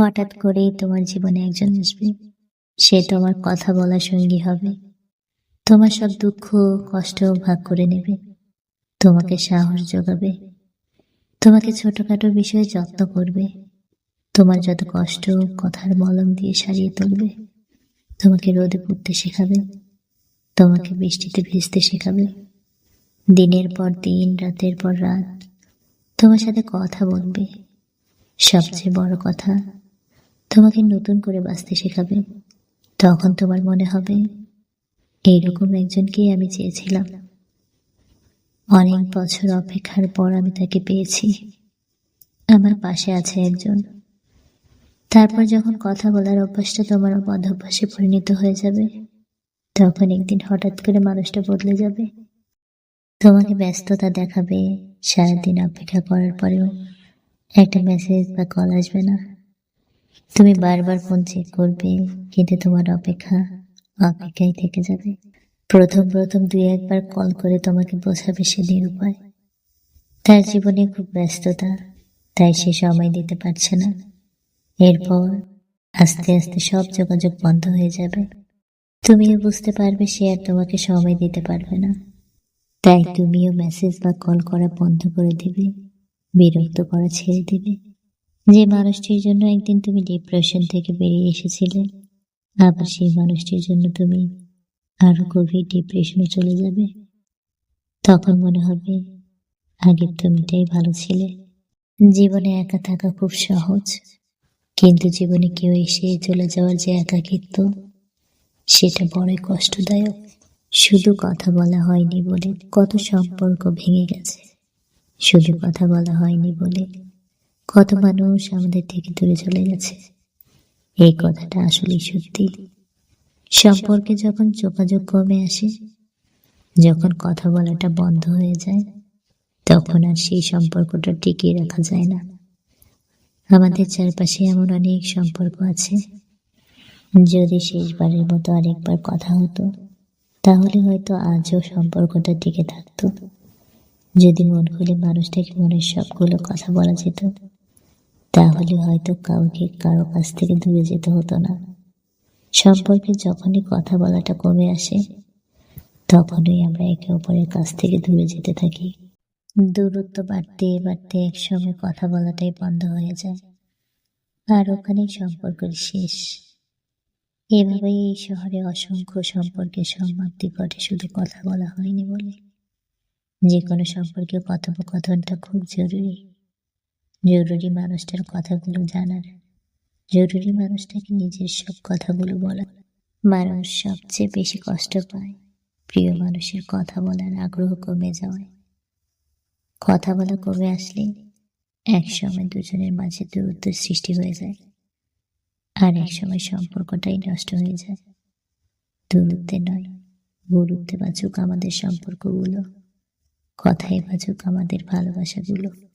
হঠাৎ করেই তোমার জীবনে একজন আসবে। সে তোমার কথা বলার সঙ্গী হবে। তোমার সব দুঃখ, কষ্ট ভাগ করে নেবে। তোমাকে সাহস যোগাবে। তোমাকে ছোটখাটো বিষয়ে যত্ন করবে। তোমার যত কষ্ট, কথার মলম দিয়ে সারিয়ে তুলবে। তোমাকে রোদে পড়তে শেখাবে। তোমাকে বৃষ্টিতে ভিজতে শেখাবে। দিনের পর দিন, রাতের পর রাত। তোমার সাথে কথা বলবে। সবচেয়ে বড় কথা তোমাকে নতুন করে বাঁচতে শেখাবে। তখন তোমার মনে হবে, এইরকম একজনকেই আমি চেয়েছিলাম। অনেক বছর অপেক্ষার পর আমি তাকে পেয়েছি। আমার পাশে আছে একজন। তারপর যখন কথা বলার অভ্যাসটা তোমার বদ অভ্যাসে পরিণত হয়ে যাবে, তখন একদিন হঠাৎ করে মানুষটা বদলে যাবে। তোমাকে ব্যস্ততা দেখাবে, সারাদিন অপেক্ষা করার পরেও একটা মেসেজ বা কল আসবে না। তুমি বারবার ফোন চেক করবে, কিন্তু তোমার অপেক্ষা অপেক্ষায় থেকে যাবে। প্রথম প্রথম দুই একবার কল করে তোমাকে বোঝাবে সে নিরুপায়। তার জীবনে খুব ব্যস্ততা, তাই সে সময় দিতে পারছে না। এরপর আস্তে আস্তে সব যোগাযোগ বন্ধ হয়ে যাবে। তুমিও বুঝতে পারবে সে আর তোমাকে সময় দিতে পারবে না। তাই তুমিও মেসেজ বা কল করা বন্ধ করে দিবে, বিরক্ত করা ছেড়ে দিবে। যে মানুষটির জন্য একদিন তুমি ডিপ্রেশন থেকে বেরিয়ে এসেছিলে, আবার সেই মানুষটির জন্য তুমি আরও গভীর ডিপ্রেশনে চলে যাবে, তখন মনে হবে আগের তুমিটাই ভালো ছিলে। জীবনে একা থাকা খুব সহজ, কিন্তু জীবনে কেউ এসে চলে যাওয়ার যে একাকিত্ব, সেটা বড়ই কষ্টদায়ক। শুধু কথা বলা হয়নি বলে কত সম্পর্ক ভেঙে গেছে। শুধু কথা বলা হয়নি বলে কত মানুষ আমাদের থেকে দূরে চলে গেছে। এই কথাটা আসলেই সত্যি। সম্পর্কে যখন যোগাযোগ কমে আসে, যখন কথা বলাটা বন্ধ হয়ে যায়, তখন আর সেই সম্পর্কটা টিকিয়ে রাখা যায় না। আমাদের চারপাশে এমন অনেক সম্পর্ক আছে। যদি শেষবারের মতো আরেকবার কথা হতো, তাহলে হয়তো আজও সম্পর্কটা টিকে থাকতো। যদি মন খুলে মানুষটাকে মনের সবগুলো কথা বলা যেত তাহলে হয়তো কাউকে কারও কাছ থেকে দূরে যেতে হতো না। সম্পর্কে যখনই কথা বলাটা কমে আসে, তখনই আমরা একে অপরের কাছ থেকে দূরে যেতে থাকি। দূরত্ব বাড়তে বাড়তে একসময় কথা বলাটাই বন্ধ হয়ে যায়, আর ওখানেই সম্পর্কের শেষ। এভাবেই এই শহরে অসংখ্য সম্পর্কের সমাপ্তি ঘটে, শুধু কথা বলা হয়নি বলে। যে কোনো সম্পর্কে কথোপকথনটা খুব জরুরি। জরুরি মানুষটার কথাগুলো জানার। জরুরি মানুষটাকে নিজের সব কথাগুলো বলা মানুষ সবচেয়ে বেশি কষ্ট পায় প্রিয় মানুষের কথা বলার আগ্রহ কমে যাওয়ায়। কথা বলা কমে আসলে এক সময় দুজনের মাঝে দূরত্ব সৃষ্টি হয়ে যায় আর এক সময় সম্পর্কটাই নষ্ট হয়ে যায়। দূরত্বে নয়, গুরুত্বে বাঁচুক আমাদের সম্পর্কগুলো, কথায় বাঁচুক আমাদের ভালোবাসাগুলো।